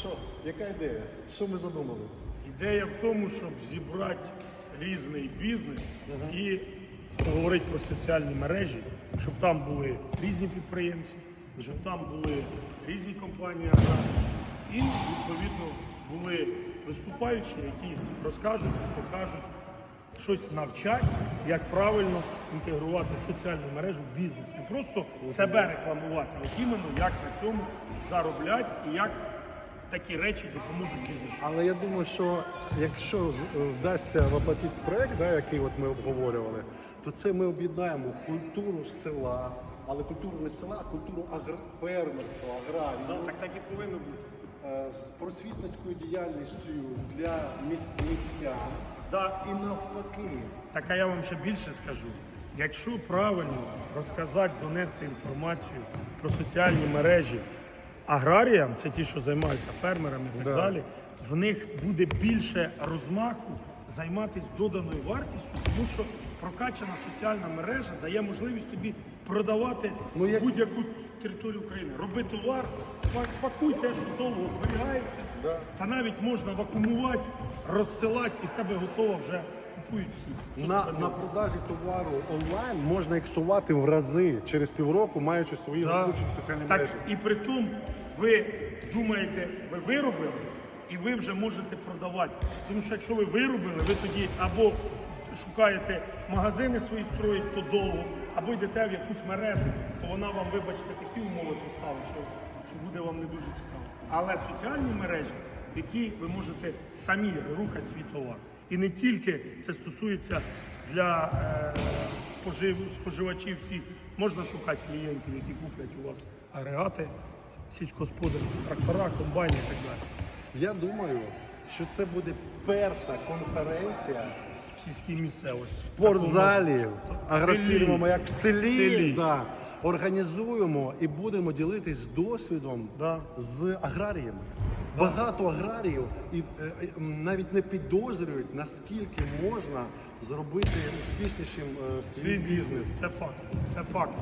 Що, яка ідея? Що ми задумали? Ідея в тому, щоб зібрати різний бізнес і поговорити про соціальні мережі, щоб там були різні підприємці, щоб там були різні компанії аграрні, і відповідно були виступаючі, які розкажуть, покажуть, щось навчать, як правильно інтегрувати соціальну мережу в бізнес. Не просто себе рекламувати, а от іменно як на цьому заробляти і як такі речі допоможуть бізнесу. Але я думаю, що якщо вдасться воплотити проект, да, який от ми обговорювали, то це ми об'єднаємо культуру села, але культуру не села, а культуру агр... фермерства, аграрії. Да, так так і повинно бути. е, з просвітницькою діяльністю для міс- містян Да. і навпаки. Так а я вам ще більше скажу. Якщо правильно розказати, донести інформацію про соціальні мережі аграріям, це ті, що займаються фермерами і так Да. далі, в них буде більше розмаху займатися доданою вартістю, тому що прокачана соціальна мережа дає можливість тобі продавати Ну, як- будь-яку територію України. Роби товар, пак- пакуй те, що довго зберігається, Да. та навіть можна вакуумувати, розсилати, і в тебе готово вже купують всі. На, на продажі товару онлайн можна іксувати в рази через півроку, маючи свої Да. розкручені соціальні Так, мережі. і при тому ви думаєте, ви виробили, і ви вже можете продавати. Тому що якщо ви виробили, ви тоді або шукаєте магазини свої строїть, то довго, або йдете в якусь мережу, то вона вам, вибачте, такі умови поставить, що, що буде вам не дуже цікаво. Але соціальні мережі, які ви можете самі рухати свій товар. І не тільки це стосується для е, спожив, споживачів всіх. Можна шукати клієнтів, які куплять у вас агрегати, сільськогосподарські трактора, комбайни і так далі. Я думаю, що це буде перша конференція В сільській місцевості. спортзалів, агрофірмами, як в селі. Селі. Да, організуємо і будемо ділитись досвідом Да. з аграріями. Багато аграріїв і е, е, навіть не підозрюють, наскільки можна зробити успішнішим е, свій бізнес, це факт. Це факт.